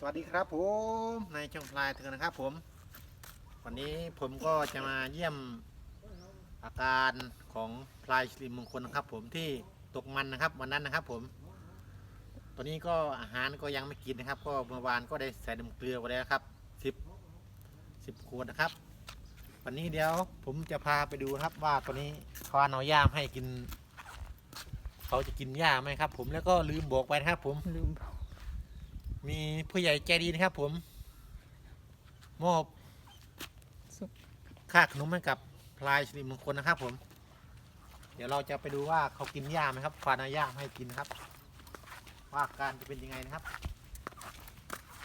สวัสดีครับผมในช่องพลายเถือนนะครับ ผม วันนี้ผมก็จะมาเยี่ยมอาการของพลายชลิมมงคลนะครับ ผมที่ตกมันนะครับวันนั้นนะครับ ผม ตอนนี้ก็อาหารก็ยังไม่กินนะครับ ก็เมื่อวานก็ได้ใส่น้ำเกลือไว้แล้วครับสิบสิบขวดนะครับ วันนี้เดี๋ยวผมจะพาไปดูครับว่าตัวนี้เขาเอาย่ามให้กิน เขาจะกินหญ้าไหมครับ ผมแล้วก็ลืมบอกไปนะครับ ผมลืม มีผู้ใหญ่ใจดีนะครับ ผมมอบค่าขนมให้กับพลายสิริมงคลนะครับ ผม เดี๋ยวเราจะไปดูว่าเขากินหญ้าไหมครับควานเอาหญ้าให้กินนะครับ ว่าการจะเป็นยังไงนะครับ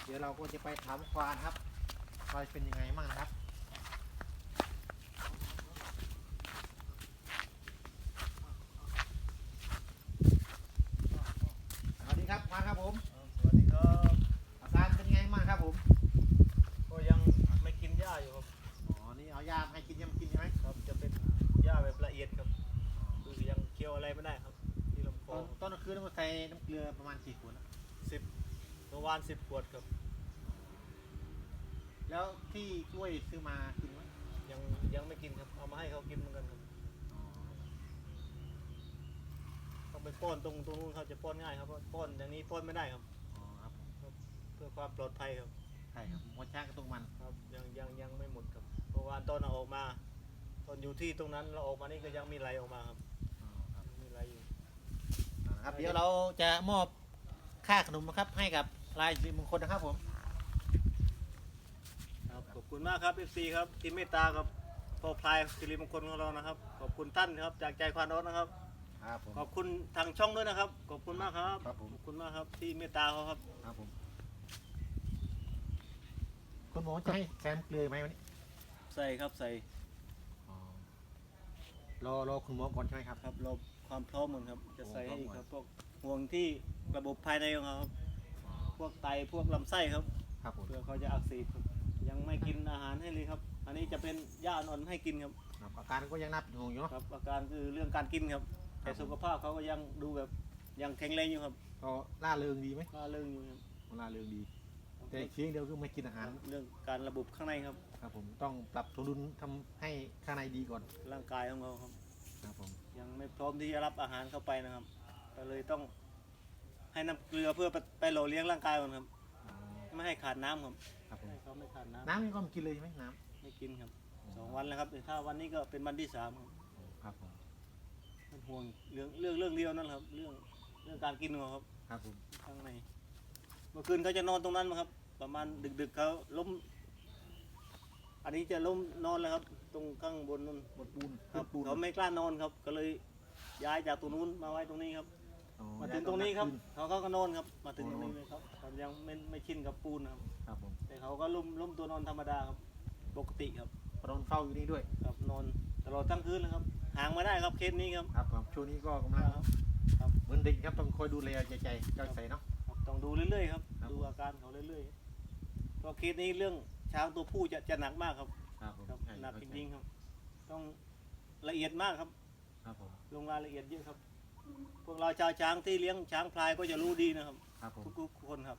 เดี๋ยวเราก็จะไปถามควานครับว่านเป็นยังไงบ้างนะครับ สวัสดีครับควานครับผม สวัสดีครับ อาการเป็นยังไงบ้างครับผม ก็ยังไม่กินหญ้าอยู่ครับ อ๋อ นี่เอาหญ้ามาให้กินยังกินใช่ไหมครับจะเป็นหญ้าแบบละเอียดครับ คือยังเคี้ยวอะไรไม่ได้ครับ ที่ลำคตออนต้นคืนเราใส่น้ำเกลือประมาณกี่ขวดอะสิบเมื่อวานสิบขวดครับ แล้วที่กล้วยซื้อมากินไหมยังยังไม่กินครับ เอามาให้เขากินเหมือนกันครับต้องไปป้อนตรงตรงนู้นเขาจะป้อนง่ายครับเพราะป้อนอย่างนี้ป้อนไม่ได้ครับ อ๋อครับเพื่อความปลอดภัยครับ ใช่ครับหัวช้างกับตรงมัน ครับยังยังยังไม่หมดครับ เมื่อวานตอนเอาออกมา ตอนอยู่ที่ตรงนั้นเราออกมานี่ก็ยังมีไหลออกมาครับอ๋อครับยังมีไหลอยู่นะครับเดี๋ยวเราจะมอบค่าขนมนะครับให้กับลายสิริมงคลนะครับผม ครับขอบคุณมากครับ FC ครับที่เมตตาครับพ่อพลายสิริมงคลของเรานะครับ ขอบคุณท่านครับจากใจควานรถนะครับ ครับผม ขอบคุณทางช่องด้วยนะครับ ขอบคุณมากครับ ครับผม ขอบคุณมากครับที่เมตตาเขาครับ ครับผมคุณหมอจะให้แซมเกลือไหมวันนี้ ใส่ครับใส่อ๋อรอรอคุณหมอก่อนใช่ไหมครับ ครับเราความพร้อมเหมือนครับ จะใส่ให้อีกโอ้คครัรับบพวกห่วงที่ระบบภายในของเขาครับอ๋อพวกไตพวกลำไส้ครับครับผมเพื่อเขาจะอักเสบครับยังไม่กินอาหารให้เลยครับ อันนี้จะเป็นหญ้าอ่อนๆให้กินครับ ครับอาการก็ยังน่าเป็นห่วงอยู่เนาะ ครับอาการคือเรื่องการกินครับ แต่สุขภาพเขาก็ยังดูแบบยังแข็งแรงอยู่ครับก็ล่าเริงดีไหมก็เรื่องอยู่ครับล่าเริงดี แต่เชียงเดียวคือไม่กินอาหารเรื่องการระบบข้างในครับ ครับ ผมต้องปรับสมดุลทำให้ข้างในดีก่อนร่างกายของเขาครับ ครับผมยังไม่พร้อมที่จะรับอาหารเข้าไปนะครับก็เลยต้อง ให้น้ำเกลือเพื่อไปไปหล่อเลี้ยงร่างกายก่อนครับ อ๋อไม่ให้ขาดน้ำครับครับผมให้เขาไม่ขาดน้ำน้ำนี่ก็ไม่กินเลยใช่ไหมน้ไม่กินครับำสองวันแล้วครับแต่ถ้าวันนี้ก็เป็นวันที่สามครับครับผมเป็นห่วงเรื่องเรื่องเรื่องเดียวนั่นแหละครับ เรื่องเรื่องการกินของเขาครับ ครับผมข้างในเมื่อคืนเขาจะนอนตรงนั้นมั้งครับ ประมาณดึกๆเขาล้ม อันนี้จะล้มนอนแล้วครับ ตรงข้างบนนั่นบดปูนครับปูนเขาไม่กล้านอนครับ ก็เลยย้ายจากตรงนู้นมาไว้ตรงนี้ครับ อ๋อมาถึงตรงนี้ครับย้ายเขาก็นอนครับ มาถึงตรงนี้อ๋อเลยครับเขายังไม่ไม่ชินกับปูนครับ ครับผมแต่เขาก็ล้มล้มตัวนอนธรรมดาครับ ปกติครับพอนอนเฝ้าอยู่นี่ด้วย ครับนอนตลอดทั้งคืนเลยครับห่างไม่ได้ครับเคสนี้ครับ ครับผมช่วงนี้ก็กำลังครับครับเหมือนเด็กครับต้องคอยดูแลใจใจเจ้าใส่เนาะครับต้องดูเรื่อยๆครับ ครับ ดูอาการเขาเรื่อยๆ เพราะเคสนี้เรื่องช้างตัวผู้จะจะหนักมากครับครับผมครับใช่หนักเข้าจใจริงๆครับ ต้องละเอียดมากครับ ครับผมลงรายละเอียดเยอะครับ พวกเราชาวช้างที่เลี้ยงช้างพลายก็จะรู้ดีนะครับ ครับผมทุกๆคนครับ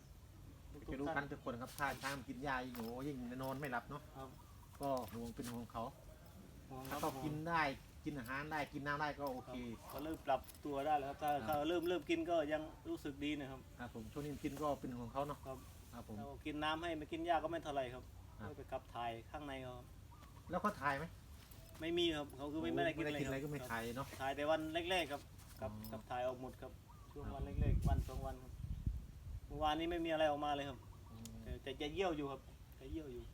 ทุจะกรู้ๆกัท่านนทุกคนครับถ้าช้างกินยายิ่งโหยิ่งนอนไม่หลับเนาะครับก็ห่วงเป็นห่วงเขาห่วงคถ้ารับเขากินได้กินอาหารได้กินน้ำได้ก็โอคเครับก็เริ่มปรับตัวได้แล้วครับถ้าครับเขาเริ่มเริ่มกินก็ยังรู้สึกดีนะครับ ครับผมช่วงนี้กินก็เป็นห่วงเขาเนาะครับ ครับผม เรากินน้ำให้ไม่กินหญ้าก็ไม่เท่าไหรครับครับ ไม่ไปขับถ่ายข้างในเขาครับแล้วก็ถ่ายไหมไม่มีครับเขาคือไม่ไม่ได้กินอะไรกินอะไรคก็รับไม่ถ่ายเนาะ ถ่ายแต่วันแรกๆครับกับอ๋อ กับถ่ายออกหมดครับช่วงครับวันแรกๆวันสองวันครับเมื่อวานนี้ไม่มีอะไรออกมาเลยครับอืมแต่แต่จะเยี่ยวอยู่ครับจะเยี่ยวอยู่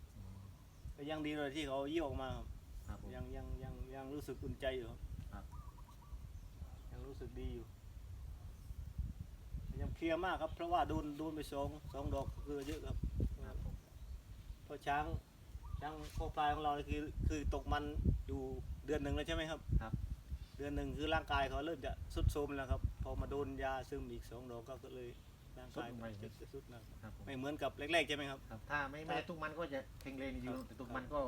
ก็ยังดีเลยที่เขาเยี่ยวออกมาครับ ครับผม ยังยังยังยังรู้สึกอุ่นใจอยู่ครับ ครับ ยังรู้สึกดีอยู่ยัง เพลียมากครับเพราะว่าโดนโดนไปสองสองดอกก็คือเยอะครับครับผมเพราะช้างช้างโคพลายของเรานี่คือคือตกมันอยู่เดือนหนึ่งแล้วใช่ไหมครับครับ เดือนหนึ่งคือร่างกายเขาเริ่มจะสุดโทรมแล้วครับพอมาโดนยาซึมอีกสองดอกก็เลยร่างกายจะจะสุดนะครับครับผมไม่เหมือนกับแรกๆใช่ไหมครับ ครับถ้าไม่ไม่ได้ตุกมันก็จะแข็งแรงอยู่ครับ แต่ตุกมันก็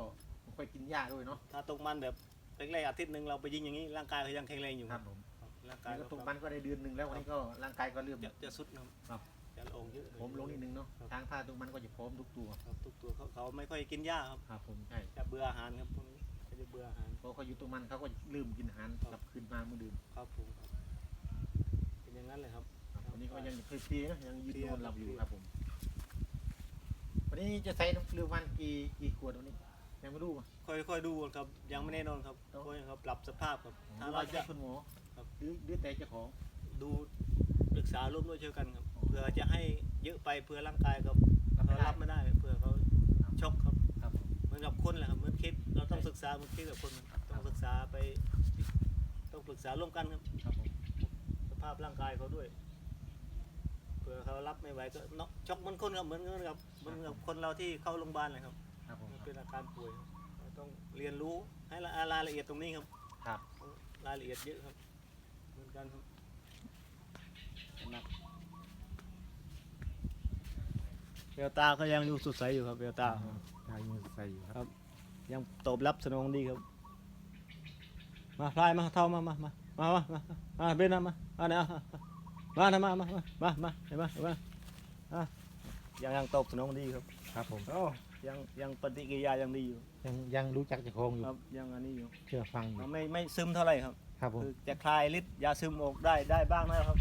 ไม่ค่อยกินหญ้าด้วยเนาะถ้าตกมันแบบแรกๆอาทิตย์หนึ่งเราไปยิงอย่างนี้ร่างกายเขายังแข็งแรงอยู่ครับผมค รับร่างกายนี่ก็เราตุกมันก็ได้เดือนหนึ่งแล้ววันนี้ก็ร่างกายก็เริ่ม จะจะสุดนะครับครับจะลงเยอะผมลงนิดนึงเนาะครับช้างท่าทุกมันก็จะพร้อมทุกตัวครับทุกตัวเขาเขาไม่ค่อยกินหญ้าครับครับผมใช่จะเบื่ออาหารครับพวกนี้เขาจะเบื่ออาหารเพราะเขาอยู่ตรงมันเขาก็ลืมกินอาหารครับ กลับคืนมาเมื่อดื่มครับผมครับเป็นอย่างนั้นเลยครับ ครับวันนี้ก็ยังเคยเพลียนะยังยืนเพลีย นอนหลับอยู่เพลียครับผม วันนี้จะใส่น้ำเกลือวันกี่กี่ขวดวันนี้ยังไม่รู้อะ ค่อยค่อยดูครับยังไม่แน่นอนครับครับค่อยครับปรับสภาพครับ ถ้าเราเราจะจะคุณหมอครับ หรือหรือแต่เจ้าของ ดูปรึกษาร่วมด้วยช่วยกันครับอ๋อเพื่อจะให้เยอะไปเพื่อร่างกายครับรับไม่เขาได้ รับไม่ได้เพื่อเขาช็อกครับครับผม เหมือนกับคนแหละครับเหมือนคิดเราต้องศึกษาเหมือนคิดกับคนครับต้องศึกษาไป ต้องปรึกษาร่วมกันครับ ครับผมสภาพร่างกายเขาด้วยเพื่อเขารับไม่ไหวก็น็อกช็อกเหมือนคนครับเหมือนกันกับเหมือนกับคนเราที่เข้าโรงพยาบาลเลยครับครับผมมันเป็นอาการป่วยครับเราต้องเรียนรู้ให้ละรายละเอียดตรงนี้ครับครับ รายละเอียดเยอะครับ เหมือนกันครับหนักเบลตาก็ยังอยู่สดใสอยู่ครับเบลตาใช่ยังใส่อยู่ครับ ยังตอบรับสนองดีครับ มาพลายมาเท่ามามามามามามามาเบนนะมามาเนี่ยมานะมามามามามาเห็นไหมเห็นไหมอะยังยังตอบสนองดีครับครับผมโอ้ยังยังปฏิกิริยายังดีอยู่ยังยังรู้จักเจ้าของอยู่ ครับยังอันนี้อยู่เชื่อฟังอยู่ ไม่ไม่ซึมเท่าไหร่ครับ ครับผม คือจะคลายฤทธิ์ยาซึมออกได้ได้บ้างนะครับ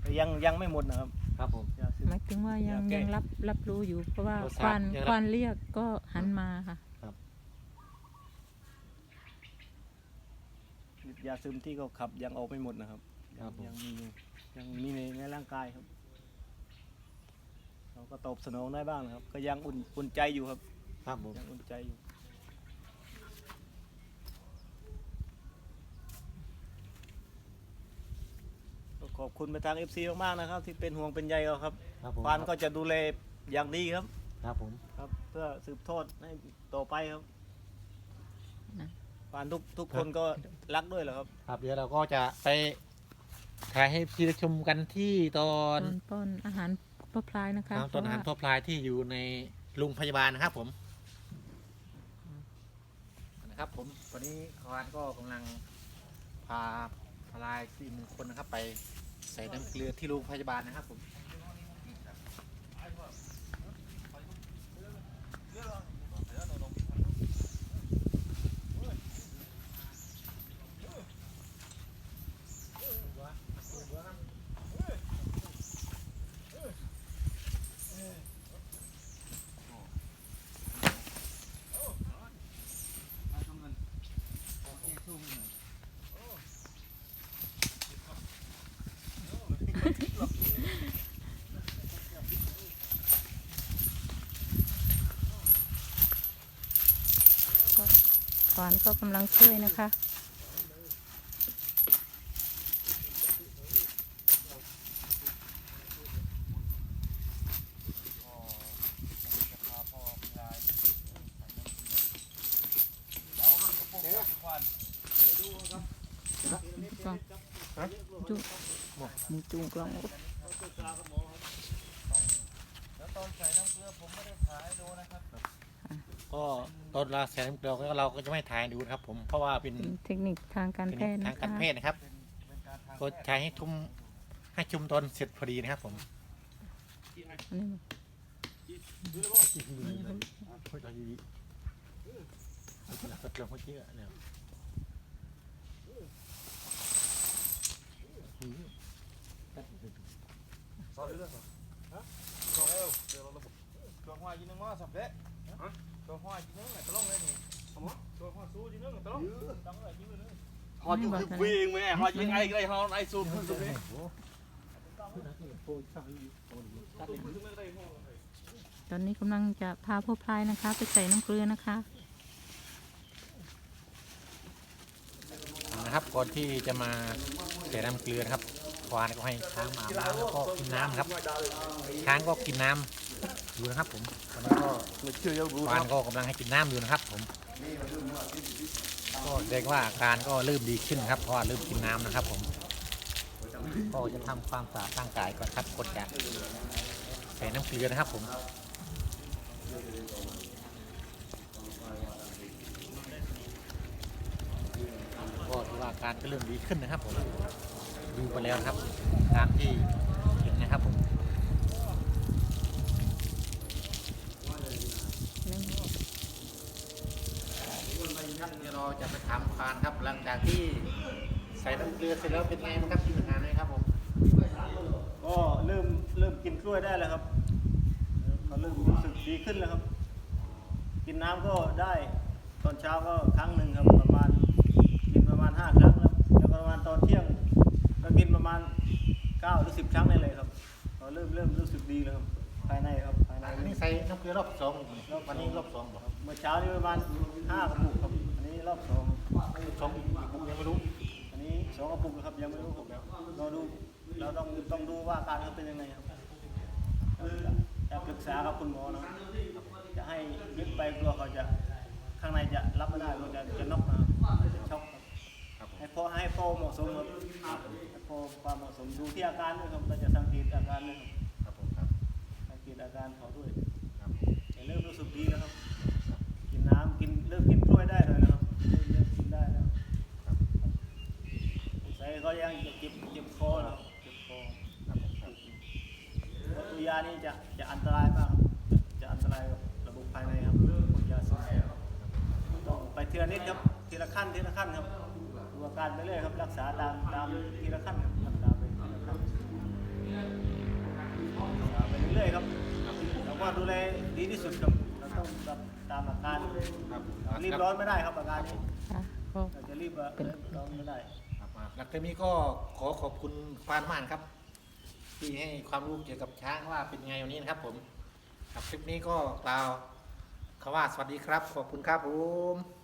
แต่ยังยังไม่หมดนะครับครับผม ยาซึม หมายถึงว่ายังอยากแก้ยังรับรับรู้อยู่ เพราะว่าโทรคศัพท์วันยังรับ ควันเรียกก็หันมาค่ะฤทธิ์ยาซึมที่เขาขับยังออกไม่หมดนะครับ ครับผม ยังมีอยู่ยังมีในในร่างกายครับเราก็ตอบสนองได้บ้างนะครับ ก็ยังอุ่นอุ่นใจอยู่ครับ ครับผมยังอุ่นใจอยู่ อบคุณไปทาง FC มากๆนะครับ ที่เป็นห่วงเป็นใยเราครับครับผมควานก็จะดูแลอย่างดีครับ ครับผม ครับ เพื่อสืบทอดให้ต่อไปครับนะ ควานทุกทุกคนก็รักด้วยเหรอครับ ครับเดี๋ยวเราก็จะไปถ่ายให้พี่ได้ชมกันที่ตอตอนนป้อนอาหารพ่อพลายนะคะตอนอาหารเพพ่ราะอพลายที่อยู่ในโรงพยาบาลนะครับผมนะครับผมวันนี้ควานก็กำลังพาพลายที่หนึ่งคนนะครับไป ใส่น้ำเกลือที่โรงพยาบาลนะครับผม ขวาก็กำลังช่วยนะคะจุ้งมีจุ้งกล้องแล้วตอนใส่น้ำเกลือผมไม่ได้ถ่ายดูนะครับ ตอนเราใส่น้ำเกลือก็เราก็จะไม่ถ่ายดูนะครับ ผมเพราะว่าเป็นเป็นเทคนิคทางการเป็นแพทย์ทานะงการคะ แพทย์นะครับ ก็ใช้ให้ทุ่มให้ชุมตอนเสร็จพอดีนะครับ ผมอันนี้ตัวหัวยิงนึงว่าสับเด้ ตัวหัวยิงนึงไหนตะลงเลยนี่ตัวหัวสู้ยิงนึงตะลงตั้งเลยยิงเลยฮอดอยู่คือวิ่งแม่ฮอดยิงไอ้ไรฮอดไอ้สูบสูบนี่ตอนนี้กำลังจะพาพ่อพลายนะคะ ไปใส่น้ำเกลือนะคะนะครับก่อนที่จะมาใส่น้ำเกลือนะครับควานก็ให้ช้างมาอาบน้ำแล้วก็กินน้ำครับ ช้างก็กินน้ำ อยู่นะครับผมตอนนี้ก็เชื่อยังรู้ควานก็กำลังให้กินน้ำอยู่นะครับผม ก็แสดงว่าอาการก็เริ่มดีขึ้นครับเพราะว่าเริ่มกินน้ำนะครับ ผมก็จะทำความสะอาดร่างกายก่อนครับกดจะใส่น้ำเกลือนะครับ ผมก็ถือว่าอาการก็เริ่มดีขึ้นนะครับ ผมดูไปแล้วนะครับตามที่เห็นนะครับผม เดี๋ยวเราจะไปถามควานครับหลังจากที่ใส่น้ำเกลือเสร็จแล้วเป็นไงบ้างครับกินอาหารไหมครับผมก็เริ่มเริ่มกินกล้วยได้แล้วครับก็เริ่มรู้สึกดีขึ้นแล้วครับ กินน้ำก็ได้ตอนเช้าก็ครั้งหนึ่งครับประมาณกินประมาณห้าครั้งครับแล้วก็ประมาณตอนเที่ยงก็กินประมาณเก้าหรือสิบครั้งได้เลยครับก็เริ่มเริ่มรู้สึกดีแล้วครับภายในครับภายในอันนี้ใส่น้ำเกลือรอบสองวันนี้รอบสองบอกเมื่อเช้านี่ประมาณห้ากระปุกครับอั นนี้รอบสองสองอีกผมยังไม่รู้ อันนี้สองกระปุกนะครับยังไม่รู้ครับเราดูเราต้องต้องดูว่าอาการเขาเป็นยังไงครับจะปรึกษากับคุณหมอนะครับจะให้ยึดไปกลัวเขาจะข้างในจะรับไม่ได้กลัวจะจะน็อกนะครับจะช็อกครับครับผมให้พอให้พอเหมาะสมครับให้พอความเหมาะสมดูที่อาการด้วยครับเราจะสังเกตอาการด้วยครับครับผมครับสังเกตอาการเขาด้วยครับแต่เริ่มรู้สึกดีแล้วครับกินน้ำกินเริ่มกินกล้วยได้เลยนะ ได้แล้วใส่ก็ยังเจ็บเจ็บคอนะครับเจ็บคอเพราะตัวยานี่จะจะอันตรายมากครับจะอันตรายกับระบบภายในครับพวกยาสลบต้องไปทีละนิดครับทีละขั้นทีละขั้นครับดูอาการไปเรื่อยครับรักษาตามตามทีละขั้นครับรักษาไปทีละขั้นรักษาไปเรื่อยครับแล้วก็ดูแลดีที่สุดครับเราต้องตามอาการรีบร้อนไม่ได้ครับอาการนี้ อะก็เราจะรีบร้อนไม่ได้หลังจากนี้ก็ขอขอบคุณฟานมานครับ ที่ให้ความรู้เกี่ยวกับช้างว่าเป็นไงวันนี้นะครับ ผมครับคลิปนี้ก็กล่าวคำว่าสวัสดีครับ ขอบคุณครับผม